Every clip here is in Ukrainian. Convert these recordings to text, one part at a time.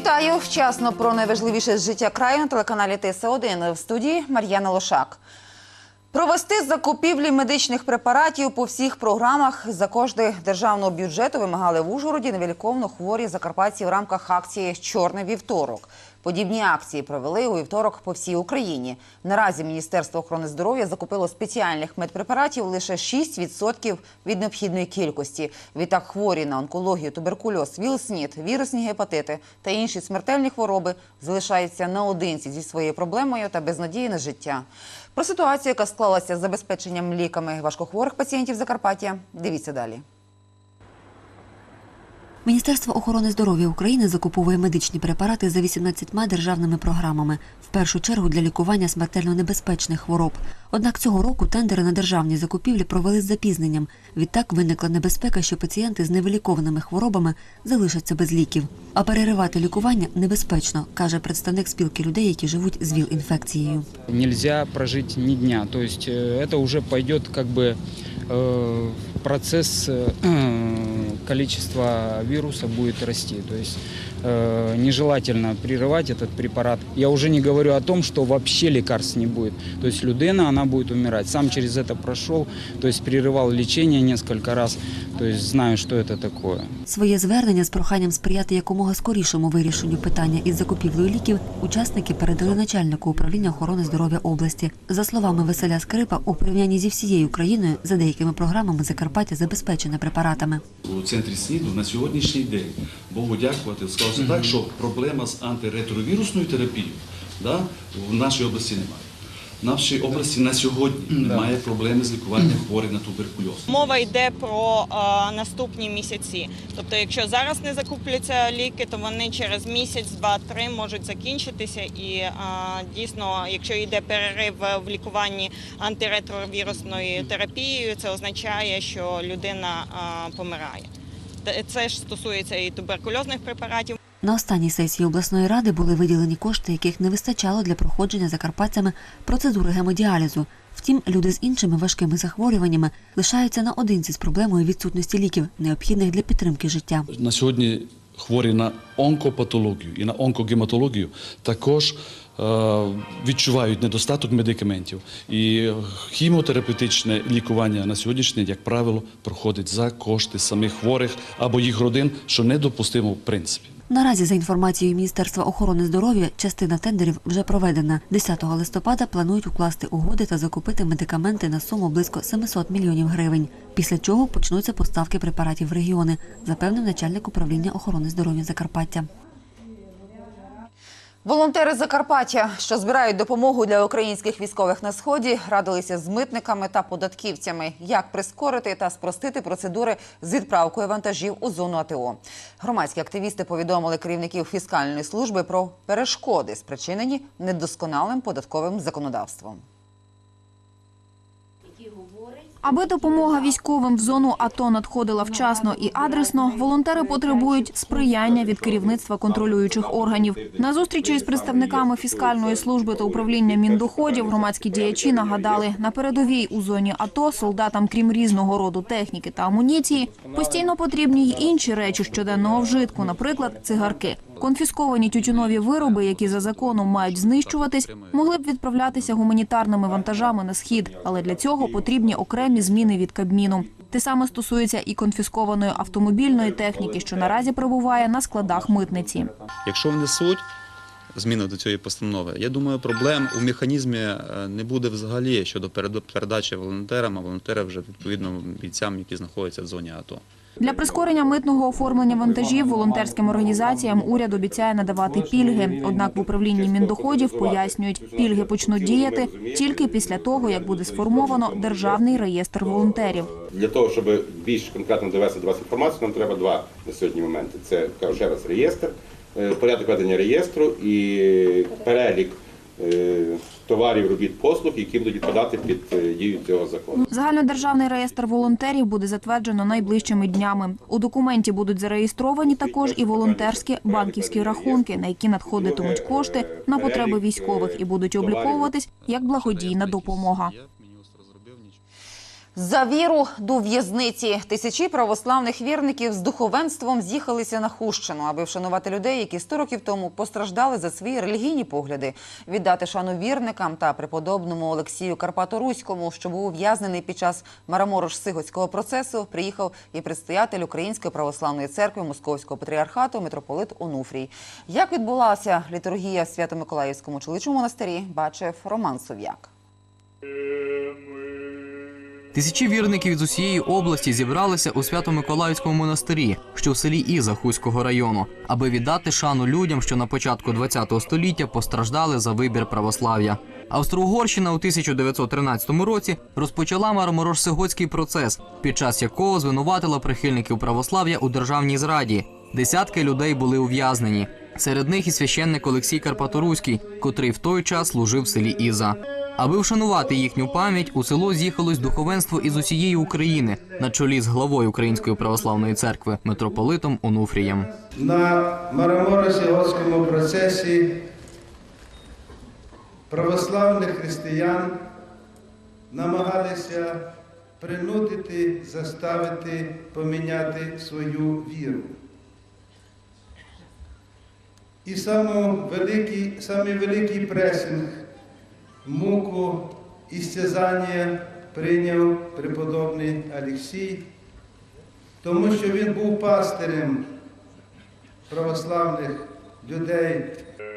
Вітаю вчасно про найважливіше з життя краю на телеканалі ТС1 в студії Мар'яна Лошак. Провести закупівлі медичних препаратів по всіх програмах за кошти державного бюджету вимагали в Ужгороді невіліковно хворі закарпатці в рамках акції Чорний вівторок. Подібні акції провели у вівторок по всій Україні. Наразі Міністерство охорони здоров'я закупило спеціальних медпрепаратів лише 6% від необхідної кількості. Відтак хворі на онкологію, туберкульоз, віл-снід, вірусні гепатити та інші смертельні хвороби залишаються наодинці зі своєю проблемою та без надії на життя. Про ситуацію, яка склалася з забезпеченням ліками важкохворих пацієнтів Закарпаття, дивіться далі. Міністерство охорони здоров'я України закуповує медичні препарати за 18 державними програмами, в першу чергу для лікування смертельно небезпечних хвороб. Однак цього року тендери на державні закупівлі провели з запізненням. Відтак виникла небезпека, що пацієнти з невилікованими хворобами залишаться без ліків. А переривати лікування небезпечно, каже представник спілки людей, які живуть з ВІЛ-інфекцією. нельзя прожить ни дня. То есть э, это уже пойдет как бы э, процесс э, количества вируса будет расти. То есть э, нежелательно прерывать этот препарат. Я уже не говорю о том, что вообще лекарств не будет. То есть людина, она будет умирать. Сам через это прошел, то есть прерывал лечение несколько раз. То есть знаю, что это такое. Своє звернення з проханням сприяти якомога скорішому вирішенню питання із закупівлею ліків учасники передали начальнику управління охорони здоров'я області. За словами Василя Скрипа, у порівнянні зі всією країною за деякими програмами Закарпаття забезпечене препаратами. у центрі СНІДу на сьогоднішній день Богу дякувати, склалося так, що проблема з антиретровірусною терапією да, в нашій області немає. В нашій області на сьогодні немає проблеми з лікуванням хворих на туберкульоз. Мова йде про е, наступні місяці. Тобто, якщо зараз не закупляться ліки, то вони через місяць, два-три можуть закінчитися. І е, дійсно, якщо йде перерив в лікуванні антиретровірусною терапією, це означає, що людина е, помирає. Це ж стосується і туберкульозних препаратів. На останній сесії обласної ради були виділені кошти, яких не вистачало для проходження закарпатцями процедури гемодіалізу. Втім, люди з іншими важкими захворюваннями лишаються наодинці з проблемою відсутності ліків, необхідних для підтримки життя. На сьогодні хворі на онкопатологію і на онкогематологію також е, відчувають недостаток медикаментів. І хімотерапевтичне лікування на сьогоднішній день, як правило, проходить за кошти самих хворих або їх родин, що недопустимо в принципі. Наразі, за інформацією Міністерства охорони здоров'я, частина тендерів вже проведена. 10 листопада планують укласти угоди та закупити медикаменти на суму близько 700 мільйонів гривень. Після чого почнуться поставки препаратів в регіони, запевнив начальник управління охорони здоров'я Закарпаття. Волонтери Закарпаття, що збирають допомогу для українських військових на сході, радилися з митниками та податківцями, як прискорити та спростити процедури з відправкою вантажів у зону АТО. Громадські активісти повідомили керівників фіскальної служби про перешкоди, спричинені недосконалим податковим законодавством. Аби допомога військовим в зону АТО надходила вчасно і адресно, волонтери потребують сприяння від керівництва контролюючих органів. На зустрічі з представниками фіскальної служби та управління міндоходів громадські діячі нагадали, на передовій у зоні АТО солдатам, крім різного роду техніки та амуніції, постійно потрібні й інші речі щоденного вжитку, наприклад, цигарки. Конфісковані тютюнові вироби, які за законом мають знищуватись, могли б відправлятися гуманітарними вантажами на схід, але для цього потрібні окремі зміни від Кабміну. Те саме стосується і конфіскованої автомобільної техніки, що наразі перебуває на складах митниці. Якщо внесуть зміни до цієї постанови, я думаю, проблем у механізмі е, не буде взагалі щодо перед- передачі волонтерам, а волонтери вже відповідно бійцям, які знаходяться в зоні АТО. Для прискорення митного оформлення вантажів волонтерським організаціям уряд обіцяє надавати пільги. Однак в управлінні міндоходів пояснюють, пільги почнуть діяти тільки після того, як буде сформовано державний реєстр волонтерів. Для того, щоб більш конкретно довести до вас інформацію, нам треба два на сьогодні моменти. Це кажу ще раз реєстр, е, порядок ведення реєстру і перелік товарів, робіт, послуг, які будуть подати під е, дію цього закону. Загальнодержавний реєстр волонтерів буде затверджено найближчими днями. У документі будуть зареєстровані також і волонтерські банківські рахунки, на які надходитимуть кошти на потреби військових і будуть обліковуватись як благодійна допомога. За віру до в'язниці тисячі православних вірників з духовенством з'їхалися на Хущину, аби вшанувати людей, які 100 років тому постраждали за свої релігійні погляди, віддати шану вірникам та преподобному Олексію Карпаторуському, що був ув'язнений під час Мараморош-Сигоцького процесу. Приїхав і предстоятель Української православної церкви Московського патріархату митрополит Онуфрій. Як відбулася літургія в Свято-Миколаївському чоловічому монастирі, бачив Роман Сов'як. Тисячі вірників з усієї області зібралися у Свято-Миколаївському монастирі, що в селі Іза Хуського району, аби віддати шану людям, що на початку ХХ століття постраждали за вибір православ'я. Австро-Угорщина у 1913 році розпочала Мароморож-Сигоцький процес, під час якого звинуватила прихильників православ'я у державній зраді. Десятки людей були ув'язнені. Серед них і священник Олексій Карпаторуський, котрий в той час служив в селі Іза. Аби вшанувати їхню пам'ять, у село з'їхалось духовенство із усієї України на чолі з главою Української православної церкви митрополитом Онуфрієм. На Мараморо-Сіготському процесі православних християн намагалися принудити, заставити поміняти свою віру. І самий великий, самий великий пресинг, муку і стязання прийняв преподобний Алексій, тому що він був пастирем православних людей.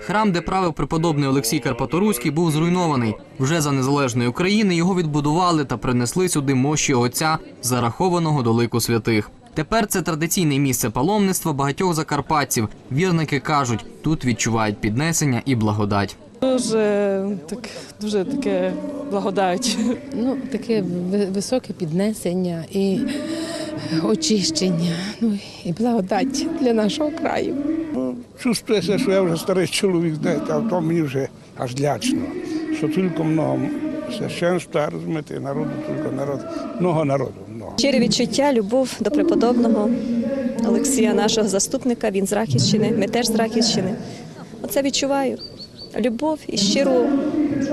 Храм, де правив преподобний Олексій Карпаторуський, був зруйнований. Вже за незалежної України його відбудували та принесли сюди мощі отця, зарахованого до лику святих. Тепер це традиційне місце паломництва багатьох закарпатців. Вірники кажуть, тут відчувають піднесення і благодать. Дуже так дуже таке благодать. Ну, таке високе піднесення і очищення, ну і благодать для нашого краю. Чувствується, що я вже старий чоловік, знаєте, а то мені вже аж лячно. Що тільки много священства, розумієте, народу, тільки народ, много народу, много. Щире відчуття, любов до преподобного Олексія, нашого заступника. Він з Рахівщини, ми теж з Рахівщини. Оце відчуваю. Любов і щиру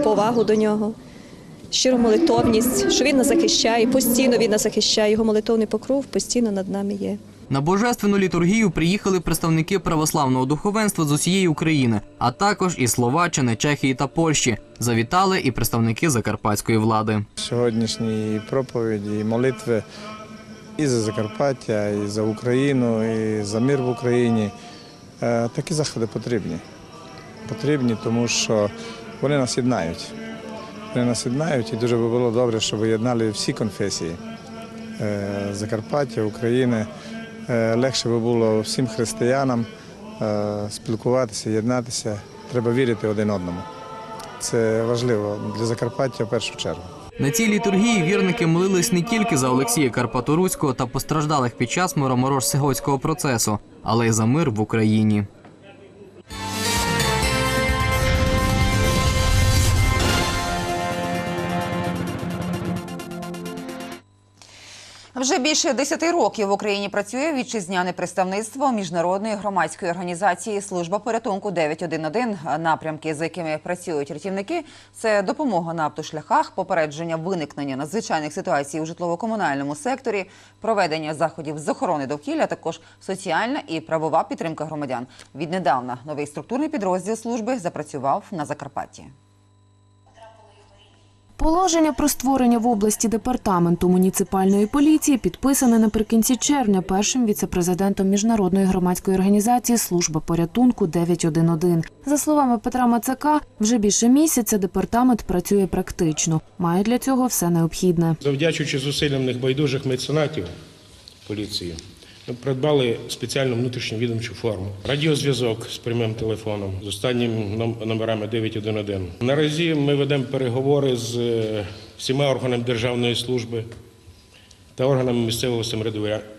повагу до нього, щиру молитовність, що він нас захищає, постійно він нас захищає. Його молитовний покров постійно над нами є. На божественну літургію приїхали представники православного духовенства з усієї України, а також із Словаччини, Чехії та Польщі. Завітали і представники закарпатської влади. Сьогоднішні проповіді і молитви і за Закарпаття, і за Україну, і за мир в Україні. Е, Такі заходи потрібні. Потрібні, тому що вони нас єднають. Вони нас єднають і дуже би було добре, щоб єднали всі конфесії Е, Закарпаття, України. Е, Легше би було всім християнам е, спілкуватися, єднатися. Треба вірити один одному. Це важливо для Закарпаття в першу чергу. На цій літургії вірники молились не тільки за Олексія Карпаторуського та постраждалих під час Мироморож-Сигоцького процесу, але й за мир в Україні. Більше 10 років в Україні працює вітчизняне представництво міжнародної громадської організації Служба порятунку 911. Напрямки, за якими працюють рятівники, це допомога на автошляхах, попередження виникнення надзвичайних ситуацій у житлово-комунальному секторі, проведення заходів з охорони довкілля, також соціальна і правова підтримка громадян. Віднедавна новий структурний підрозділ служби запрацював на Закарпатті. Положення про створення в області департаменту муніципальної поліції підписане наприкінці червня першим віцепрезидентом міжнародної громадської організації Служба порятунку 911. За словами Петра Мацака, вже більше місяця департамент працює практично, має для цього все необхідне. Завдячуючи зусиллям небайдужих меценатів поліції, придбали спеціальну внутрішню відомчу форму, радіозв'язок з прямим телефоном з останніми номерами 911. Наразі ми ведемо переговори з е, всіма органами державної служби та органами місцевого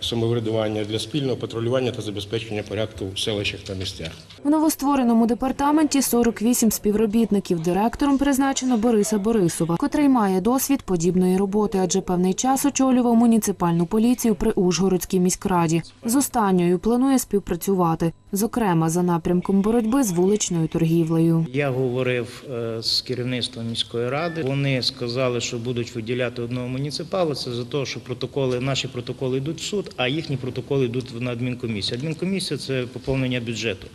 самоврядування- для спільного патрулювання та забезпечення порядку в селищах та містах. В новоствореному департаменті 48 співробітників. Директором призначено Бориса Борисова, котрий має досвід подібної роботи, адже певний час очолював муніципальну поліцію при Ужгородській міськраді. З останньою планує співпрацювати, зокрема за напрямком боротьби з вуличною торгівлею. Я говорив е, з керівництвом міської ради. Вони сказали, що будуть виділяти одного муніципалу. Це за те, що протоколи, наші протоколи йдуть в суд, а їхні протоколи йдуть на адмінкомісію. Адмінкомісія це поповнення бюджету.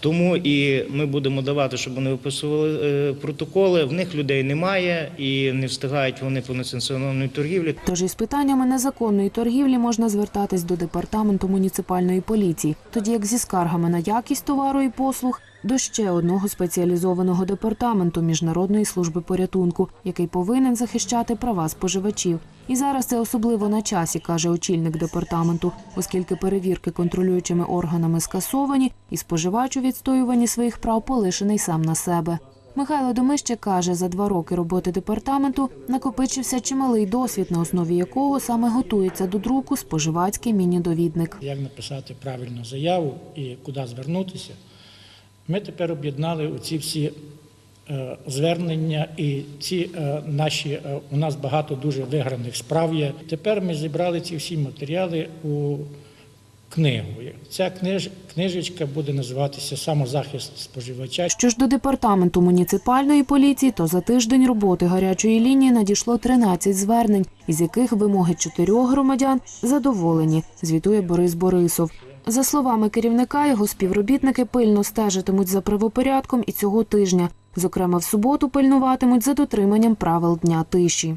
Тому і ми будемо давати, щоб вони виписували е, протоколи. В них людей немає і не встигають вони по несанкціонованій торгівлі. Тож із питаннями незаконної торгівлі можна звертатись до департаменту муніципальної поліції, тоді як зі скаргами на якість товару і послуг до ще одного спеціалізованого департаменту міжнародної служби порятунку, який повинен захищати права споживачів. І зараз це особливо на часі, каже очільник департаменту, оскільки перевірки контролюючими органами скасовані, і споживач у відстоюванні своїх прав полишений сам на себе. Михайло Домище каже, за два роки роботи департаменту накопичився чималий досвід, на основі якого саме готується до друку споживацький міні-довідник. як написати правильну заяву і куди звернутися. Ми тепер об'єднали оці всі е, звернення і ці е, наші, е, у нас багато дуже виграних справ є. Тепер ми зібрали ці всі матеріали у книгу. Ця книж, книжечка буде називатися Самозахист споживача. Що ж до департаменту муніципальної поліції, то за тиждень роботи гарячої лінії надійшло 13 звернень, із яких вимоги чотирьох громадян задоволені, звітує Борис Борисов. За словами керівника, його співробітники пильно стежитимуть за правопорядком і цього тижня. Зокрема, в суботу пильнуватимуть за дотриманням правил дня тиші.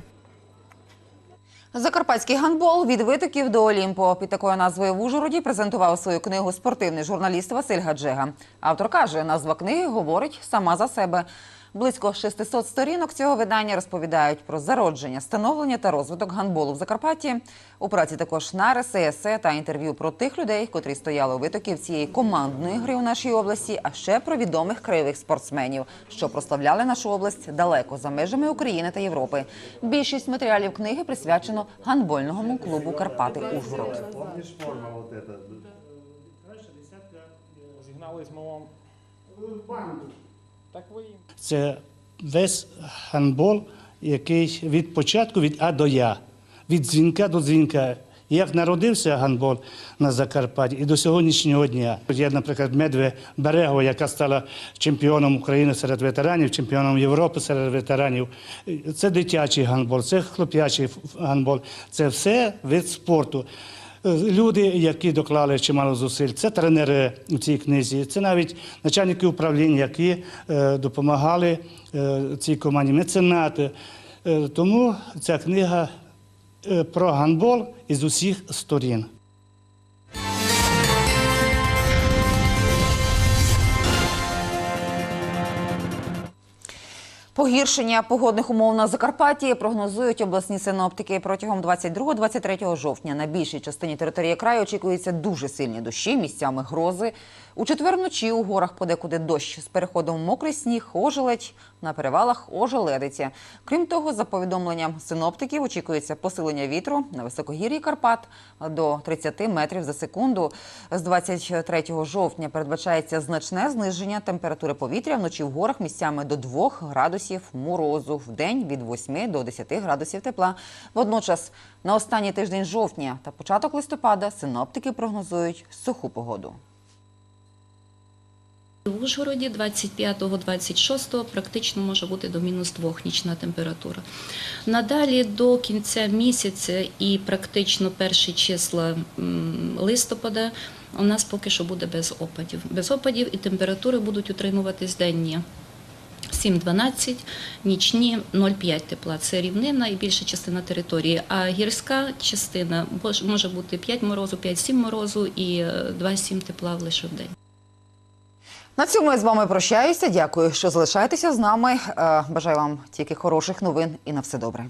Закарпатський гандбол від витоків до Олімпу. Під такою назвою в Ужгороді презентував свою книгу спортивний журналіст Василь Гаджега. Автор каже, назва книги говорить сама за себе. Близько 600 сторінок цього видання розповідають про зародження, становлення та розвиток гандболу в Закарпатті. У праці також нариси, есе та інтерв'ю про тих людей, котрі стояли у витоків цієї командної гри у нашій області, а ще про відомих краєвих спортсменів, що прославляли нашу область далеко за межами України та Європи. Більшість матеріалів книги присвячено гандбольному клубу Карпати Ужгород. Це весь гандбол, який від початку, від А до Я, від дзвінка до дзвінка. Як народився гандбол на Закарпатті і до сьогоднішнього дня. Є, наприклад, Медве Берегова, яка стала чемпіоном України серед ветеранів, чемпіоном Європи серед ветеранів. Це дитячий гандбол, це хлоп'ячий гандбол, це все вид спорту. Люди, які доклали чимало зусиль, це тренери у цій книзі, це навіть начальники управління, які е, допомагали е, цій команді, меценати. Е, тому ця книга е, про гандбол із усіх сторін. Погіршення погодних умов на Закарпатті прогнозують обласні синоптики протягом 22-23 жовтня. На більшій частині території краю очікуються дуже сильні дощі, місцями грози. У четвер вночі у горах подекуди дощ з переходом мокрий сніг, ожеледь, на перевалах ожеледиться. Крім того, за повідомленням синоптиків, очікується посилення вітру на високогір'ї Карпат до 30 метрів за секунду. З 23 жовтня передбачається значне зниження температури повітря вночі в горах місцями до 2 градусів морозу, в день від 8 до 10 градусів тепла. Водночас на останній тиждень жовтня та початок листопада синоптики прогнозують суху погоду. В Ужгороді 25-26 практично може бути до мінус 2 нічна температура. Надалі до кінця місяця і практично перші числа листопада у нас поки що буде без опадів. Без опадів і температури будуть утримуватись денні. 7-12, нічні 0,5 тепла. Це рівнина і більша частина території. А гірська частина може бути 5 морозу, 5-7 морозу і е, 2-7 тепла лише в день. На цьому я з вами прощаюся. Дякую, що залишаєтеся з нами. Е, Бажаю вам тільки хороших новин і на все добре.